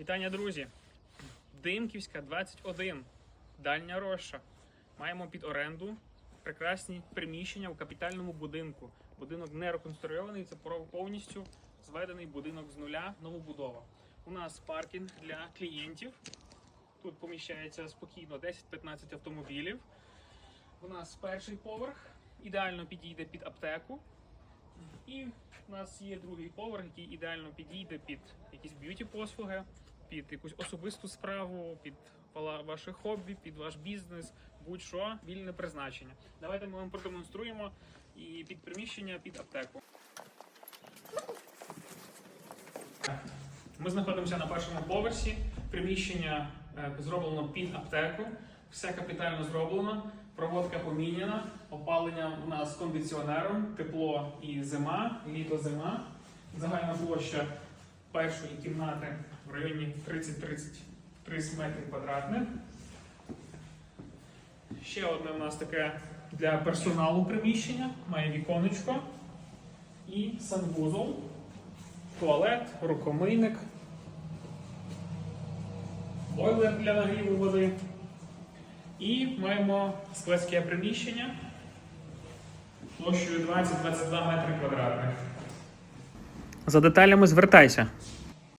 Вітання, друзі! Димківська 21, дальня роща. Маємо під оренду прекрасні приміщення у капітальному будинку. Будинок не реконструйований, це повністю зведений будинок з нуля, новобудова. У нас паркінг для клієнтів. Тут поміщається спокійно 10-15 автомобілів. У нас перший поверх ідеально підійде під аптеку. І у нас є другий поверх, який ідеально підійде під якісь б'юті послуги, під якусь особисту справу, під ваше хобі, під ваш бізнес, будь-що, вільне призначення. Давайте ми вам продемонструємо і під приміщення, під аптеку. Ми знаходимося на першому поверсі. Приміщення е, зроблено під аптеку. Все капітально зроблено. Проводка поміняна. Опалення у нас кондиціонером, тепло і зима, літо зима. Загальна площа першої кімнати в районі 30-33 метри квадратних. Ще одне у нас таке для персоналу приміщення. Має віконечко і санвузол, туалет, рукомийник, бойлер для нагріву води. І маємо складське приміщення площею 20-22 метри квадратних. За деталями звертайся.